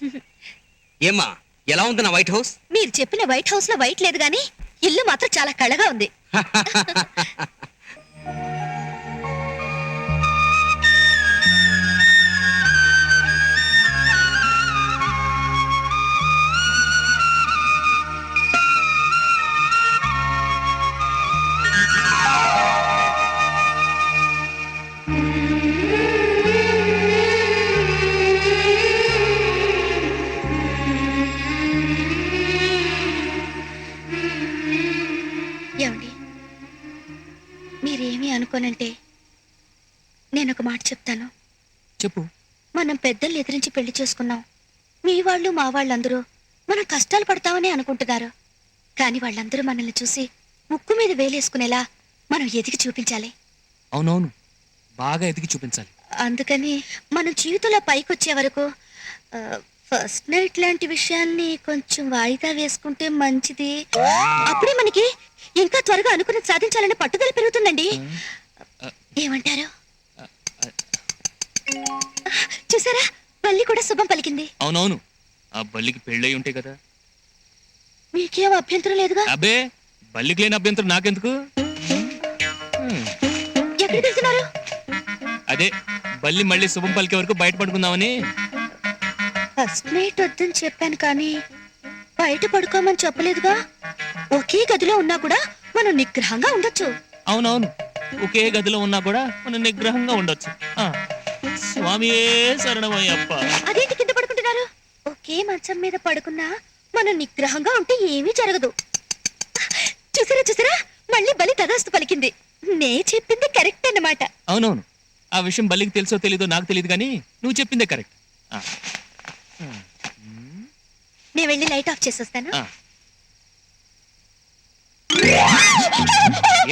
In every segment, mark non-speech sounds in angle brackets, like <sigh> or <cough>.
<laughs> ఏమ్మా ఎలా ఉంది నా వైట్ హౌస్? మీరు చెప్పిన వైట్ హౌస్లో వైట్ లేదు గాని ఇల్లు మాత్రం చాలా కళగా ఉంది. <laughs> ఏమండి? మీరేమీ అనుకోనంటే నేను ఒక మాట చెప్తాను. చెప్పు. మనం పెద్దల్ని ఎదిరించి పెళ్ళి చేసుకున్నాం. మీ వాళ్ళు మా వాళ్ళందరూ మనం కష్టాలు పడతామని అనుకుంటున్నారు. కానీ వాళ్ళందరూ మనల్ని చూసి ముక్కు మీద వేలేసుకునేలా మనం ఎదిగి చూపించాలి. అవునవును. బాగా ఎదిగి చూపించాలి. అందుకని మనం జీవితంలో పైకి వచ్చే వరకు ఆ, ఫస్ట్ నైట్ లాంటి విషయాల్ని కొంచెం వాయిదా వేసుకుంటే మంచిది. అప్పుడే మనకి ఇంకా త్వరగా అనుకున్నది సాధించాలనే పట్టుదల పెరుగుతుందండి. ఏమంటారు? చూసారా? పల్లి కూడా శుభం పలికింది. అవునవును. ఆ బల్లికి పెళ్ళై ఉంటే కదా. మీకేం అభ్యంతరం లేదుగా? అబ్బే బల్లికి లేని అభ్యంతరం నాకెందుకు? హ్మ్, ఎక్కడికి వెళ్తున్నారు? అదే బల్లి మళ్ళీ శుభం పలికే వరకు బయట పడుకుందామని ఫస్ట్ నైట్ వద్దని చెప్పాను కానీ బయట పడుకోమని చెప్పలేదుగా? ఒకే గదిలో ఉన్నా కూడా మనం నిగ్రహంగా ఉండొచ్చు. అవునవును. ఒకే గదిలో ఉన్నా కూడా మనం నిగ్రహంగా ఉండొచ్చు. స్వామియే శరణమయ్యప్ప. అదేంటి కింద పడుకుంటున్నారు? ఒకే మంచం మీద పడుకున్నా మనం నిగ్రహంగా ఉంటే ఏమీ జరగదు. చూసారా చూసారా? మళ్ళీ బలి తదాస్తు పలికింది. నే చెప్పింది కరెక్ట్ అన్నమాట. అవునవును. ఆ విషయం బల్లికి తెలుసో తెలీదో నాకు తెలియదు కానీ నువ్వు చెప్పిందే కరెక్ట్. నేను వెళ్ళి లైట్ ఆఫ్ చేసొస్తాను.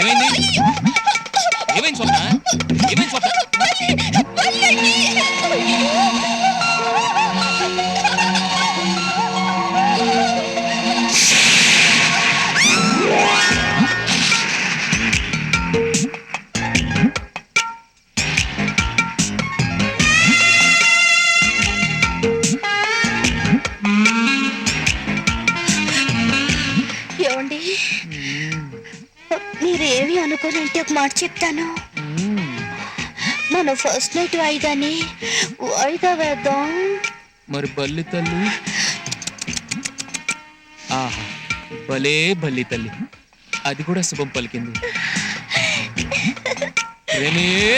ఏమైంది? ఏమైంది స్వప్న? ఏమైంది స్వప్న? ఒక మాట చెప్తాను. మనం ఫస్ట్ నైట్ వాయిదాని వాయిదా వేద్దాం. మరి బల్లి తల్లి? ఆహా భలే బల్లి తల్లి. అది కూడా శుభం పలికింది.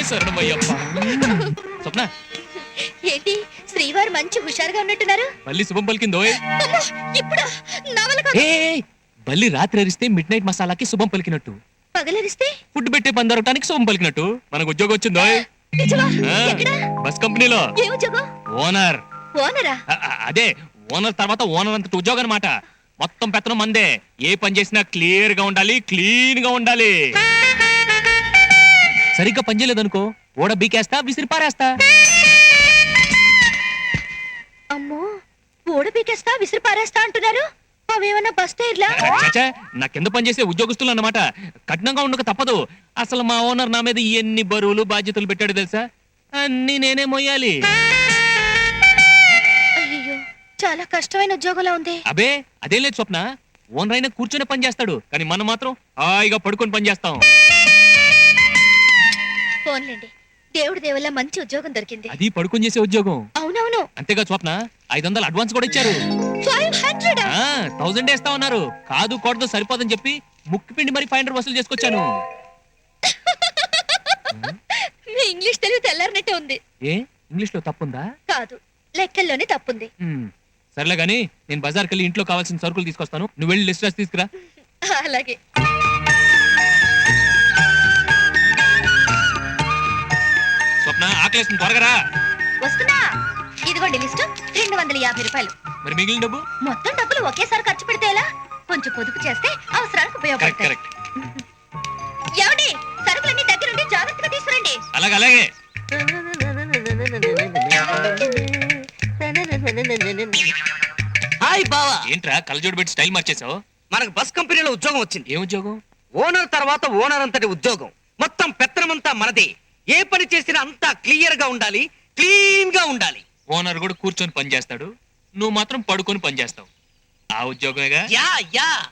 శరణమయ్యప్ప. స్వప్న. ఏంటి శ్రీవారు మంచి హుషారుగా ఉన్నట్టున్నారు? బల్లి శుభం పలికిందోయ్ అమ్మో, ఇప్పుడా? బల్లి రాత్రి అరిస్తే మిడ్ నైట్ మసాలాకి శుభం పలికినట్టు. పగలరిస్తే? ఫుడ్ పెట్టే పని దొరకడానికి శుభం పలికినట్టు. మనకు ఉద్యోగం నిజమా? ఎక్కడ? బస్ కంపెనీలో. ఏ ఉద్యోగం? ఓనర్. ఓనరా? అ- అ- అదే ఓనర్ తర్వాత ఓనర్ అంతటి ఉద్యోగం అనమాట మొత్తం పెత్తనం మందే. ఏ పని చేసినా క్లియర్గా ఉండాలి క్లీన్గా ఉండాలి. సరిగ్గా పని చేయలేదనుకో ఓడ బీకేస్తా విసిరి పారేస్తా. అమ్మో ఓడ పీకేస్తా విసిరి పారేస్తా అంటున్నారు? అవేమన్నా బస్ టైర్లా? చచ్చా నా కింద పని చేసే ఉద్యోగస్తులు అన్నమాట. కఠినంగా ఉండక తప్పదు. అసలు మా ఓనర్ నా మీద ఎన్ని బరువులు బాధ్యతలు పెట్టాడు తెలుసా? అన్ని నేనే మొయ్యాలి. అయ్యో చాలా కష్టమైన ఉద్యోగంలా ఉంది. అబే అదేం లేదు స్వప్న. ఓనర్ అయినా కూర్చొని పని చేస్తాడు. కానీ మనం మాత్రం హాయిగా పడుకొని పని చేస్తాం. ఫోన్లేండి దేవుడి దేవుళ్ళ మంచి ఉద్యోగం దొరికింది. అది పడుకొని చేసే ఉద్యోగం. అవునవును. అంతేగా స్వప్న. ఐదు వందలు అడ్వాన్స్ కూడా ఇచ్చారు. Five hundred? థౌజండ్ వేస్తా ఉన్నారు. కాదు కూడదు సరిపోదని చెప్పి ముక్కు పిండి మరి ఫైవ్ హండ్రెడ్ వసూలు చేసుకొచ్చాను. మీ ఇంగ్లీష్ తెలివి తెల్లారినట్టే ఉంది. ఏ? ఇంగ్లీష్లో తప్పుందా? కాదు లెక్కల్లోనే తప్పుంది. సర్లే గానీ నేను బజార్కి వెళ్ళి ఇంట్లో కావాల్సిన సరుకులు తీసుకొస్తాను. నువ్వు వెళ్ళి లిస్ట్ రాసి తీసుకురా. అలాగే. స్వప్న ఆకలేస్తుంది త్వరగా రా. వస్తున్నా. ఇదిగోండి లిస్ట్. రెండు వందల యాభై రూపాయలు. మరి మిగిలిన డబ్బు? మొత్తం డబ్బులు ఒకేసారి ఖర్చు పెడితే ఎలా? కొంచెం పొదుపు చేస్తే అవసరానికి కరెక్ట్ ఉపయోగపడతాయి. కరెక్ట్ ఏమండి? సరుకులన్నీ దగ్గరుండి జాగ్రత్తగా తీసుకురండి. అలాగే అలాగే. హాయ్ బావా. ఏంట్రా కలజోడు పెట్టి స్టైల్ మార్చేసావు మనకు బస్ కంపెనీలో ఉద్యోగం వచ్చింది. ఏం ఉద్యోగం? ఓనర్ తర్వాత ఓనర్ అంతటి ఉద్యోగం. మొత్తం పెత్తనమంతా మనదే. ఏ పని చేసినా అంతా క్లియర్గా ఉండాలి క్లీన్గా ఉండాలి. ఓనర్ కూడా కూర్చొని పని చేస్తాడు. నువ్వు మాత్రం పడుకొని పనిచేస్తావు ఆ ఉద్యోగమేగా? Yeah yeah.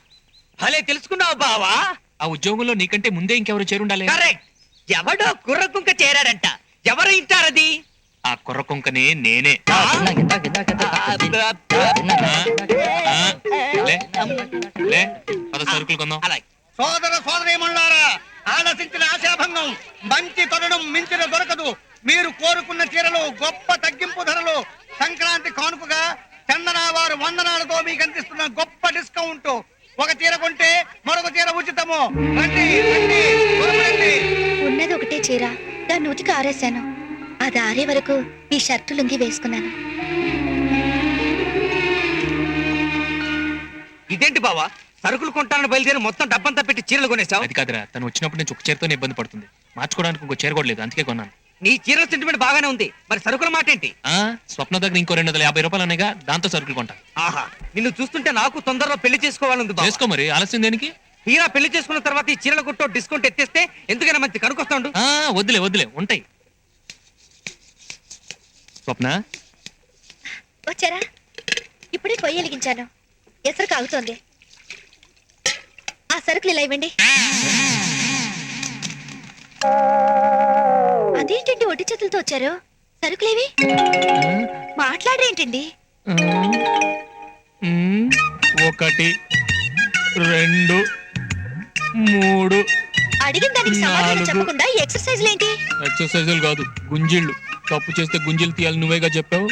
భలే తెలుసుకున్నావు బావా. ఆ ఉద్యోగంలో నీకంటే ముందే ఇంకెవరు చేరుండాలి? కరెక్ట్. ఎవడో కుర్ర కుంక చేరాడంట. ఎవరు ఇంటారది? ఆ కుర్ర కుంకనే నేనే. ఆ? ఆ, లే, లే, పద సరుకులు కొందాం. అలాగే. సోదర సోదరీమణులారా ఆలసించిన ఆశాభంగం. మంచి తరుణం మించిన దొరకదు. మీరు కోరుకున్న చీరలు గొప్ప తగ్గింపు ధరలు సంక్రాంతి కానుకగా వారు వందనాలతో మీకు అందిస్తున్న గొప్ప డిస్కౌంట్. ఒక చీర కొంటే మరొక చీర ఉచితము. రండి రండి త్వరగా రండి ఉన్నది ఒకటే చీర దాన్ని ఉతికి ఆరేశాను. అది ఆరే వరకు ఈ షర్టు లుంగి వేసుకున్నాను. ఇదేంటి బావా? సరుకులు కొంటానని బయలుదేరి మొత్తం డబ్బంతా పెట్టి చీరలు కొనేసావు అది కాదురా తను వచ్చినప్పుడు నుంచి ఒక చీరతోనే ఇబ్బంది పడుతుంది. మార్చుకోవడానికి ఇంకో చీర కూడా లేదు అందుకే కొన్నాను. నీ చీరల సెంటిమెంట్ బాగానే ఉంది. మరి సరుకుల మాట ఏంటి ఆ స్వప్న దగ్గర ఇంకో రెండు వందల యాభై రూపాయలు ఉన్నాయిగా దాంతో సరుకులు కొంటా. ఆహా నిన్ను చూస్తుంటే నాకు తొందరలో పెళ్ళి చేసుకోవాలంది బావా. చేసుకో మరి ఆలస్యం దేనికి? తీరా పెళ్ళి చేసుకున్న తర్వాత ఈ చీరల కొట్టో డిస్కౌంట్ ఎత్తేస్తే ఎందుకైనా మంచి కనుకొస్తాడు? ఆ వద్దులే వద్దులే ఉంటాయి. స్వప్న? వచ్చారా? ఇప్పుడే పొయ్యి వెలిగించాను. ఎసరు కాగుతోంది. ఆ సరుకులు ఇలా ఇవ్వండి. అదేంటండి ఒట్టి చేతులతో వచ్చారు? సరుకులేవి? మాట్లాడరేంటండి? ఒకటి రెండు మూడు అడిగిన దానికి సమాధానం నాలుగు. చెప్పకుండా ఈ ఎక్సర్సైజ్లు ఏంటి ఎక్సర్సైజులు కాదు గుంజిళ్ళు. తప్పు చేస్తే గుంజిలు తీయాలి నువ్వేగా చెప్పావు?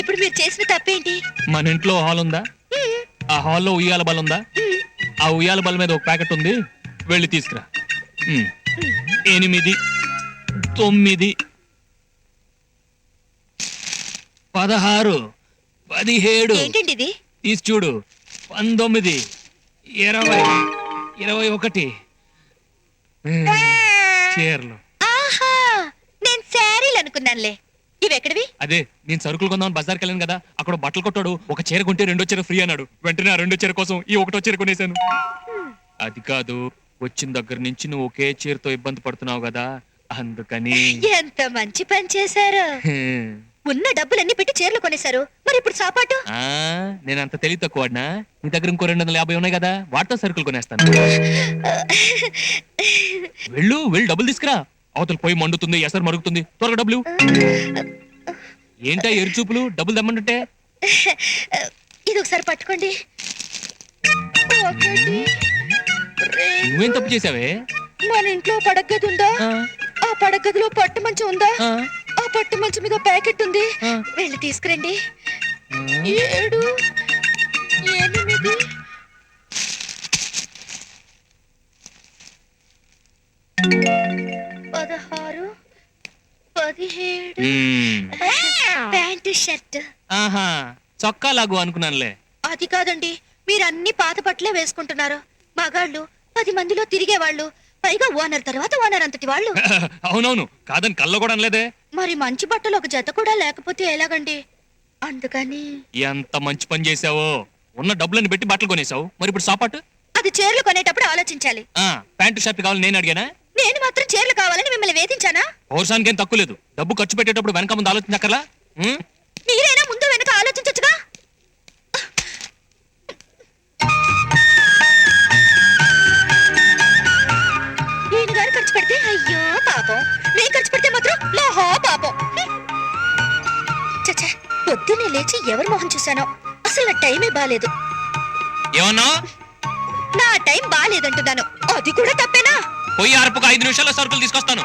ఇప్పుడు మీరు చేసిన తప్పేంటి? మన ఇంట్లో హాల్ ఉందా? ఆ హాల్లో ఉయ్యాల బల ఉందా? ఆ ఉయ్యాల బల మీద ఒక ప్యాకెట్ ఉంది వెళ్ళి తీసుకురా. ఉమ్. ఎనిమిది తొమ్మిది. పదహారు. పదిహేడు. ఏంటండి ఇది చూడు. పంతొమ్మిది. ఇరవై. ఇరవై ఒకటి. చీరలు. ఆహా! నేను శారీలు అనుకున్నానులే. ఇవి ఎక్కడివి? అదే నేను సరుకులు కొందామని బజార్కి వెళ్ళాను కదా అక్కడ బట్టలు కొట్టాడు. ఒక చీర కొంటే రెండో చీర ఫ్రీ అన్నాడు. వెంటనే ఆ రెండో చీర కోసం ఈ ఒకటో చీర కొనేశాను. అది కాదు వచ్చిన దగ్గర నుంచి నువ్వు ఒకే చీరతో ఇబ్బంది పడుతున్నావు కదా. అందుకని ఎంత మంచి పని చేశారు. ఉన్న డబ్బులన్నీ పెట్టి చీరలు కొనేశారు. మరి ఇప్పుడు సాపాటు? ఆ నేను అంత తెలివి తక్కువడినా నీ దగ్గర ఇంకో రెండు వందల యాభై ఉన్నాయి కదా వాటితో సరుకులు కొనేస్తాను. వెళ్ళు వెళ్ళి డబ్బులు తీసుకురా. అవతల పోయి మండుతుంది ఎసరు మరుగుతుంది. త్వరగా డబ్బులు ఏంటా ఎరుచూపులు? డబ్బులు దమ్మంటుంటే ఇది ఒకసారి పట్టుకోండి. నువ్వేం తప్పు చేసావే? మన ఇంట్లో పడగది ఉందా? ఆ, ఆ. పడగదిలో పట్టు మంచం ఉందా? ఆ, పట్టు మంచం మీద ప్యాకెట్ ఉంది. వెళ్ళి తీసుకురండి. ఏడు ఎనిమిది. పదహారు పదిహేడు. Pant shirt. ఆహా చొక్కా లాగు అనుకున్నానులే. అది కాదండి మీరు అన్ని పాత బట్టలే వేసుకుంటున్నారు. మగాళ్ళు పది మందిలో తిరిగేవాళ్ళు. పైగా ఓనర్ తర్వాత ఓనర్ అంతటి వాళ్ళు. <laughs> అవునవును కాదని కళ్ళ కూడా అనలేదే. మరి మంచి బట్టలు ఒక జత కూడా లేకపోతే ఎలాగండి? అందుకని. ఎంత మంచి పని చేసావో ఉన్న డబ్బులను పెట్టి బట్టలు కొనేసావు మరి ఇప్పుడు సాపాటు? అది చీరలు కొనేటప్పుడు ఆలోచించాలి. ఆ ప్యాంటు షర్ట్ కావాలి నేను అడిగానా? నేను మాత్రం చీరలు కావాలని మిమ్మల్ని వేధించానా? పౌరుషానికి ఏం తక్కువ లేదు. డబ్బు ఖర్చు పెట్టేటప్పుడు వెనక ముందు ఆలోచించక్కర్లా? ఉమ్? మీరైనా ముందు వెనక ఆలోచించచ్చుగా చూశానో. అసలు నా టైమే బాలేదు. ఏమన్నా? నా టైం బాలేదంటున్నాను. అది కూడా తప్పేనా? పోయి అరపుకు ఐదు నిమిషాల్లో సరుకులు తీసుకొస్తాను.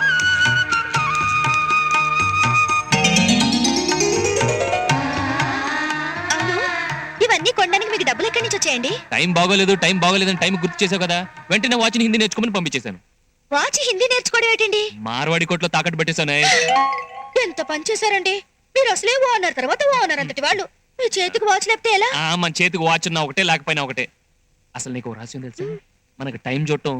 ఇవన్నీ కొనడానికి మీకు డబ్బులు ఎక్కడి నుంచి వచ్చాయండి? టైం బాగోలేదు టైం బాగోలేదని టైం గుర్తు చేసావు కదా? వెంటనే వాచ్ని హిందీ నేర్చుకోమని పంపించేశాను. వాచి హిందీ నేర్చుకోవడం ఏంటండి? మార్వాడి కోట్లో తాకట్టు పెట్టేశానే. ఎంత పని చేశారండి? మీరు అసలే ఓనర్ తర్వాత ఓనర్ అంతటి వాళ్ళు. మీ చేతికి వాచ్ లేకపోతే ఎలా? ఆ మన చేతికి వాచ్ ఉన్నా ఒకటే లేకపోయినా ఒకటే. అసలు నీకు ఓ రహస్యం తెలుసా? మనకి టైం చూడటం.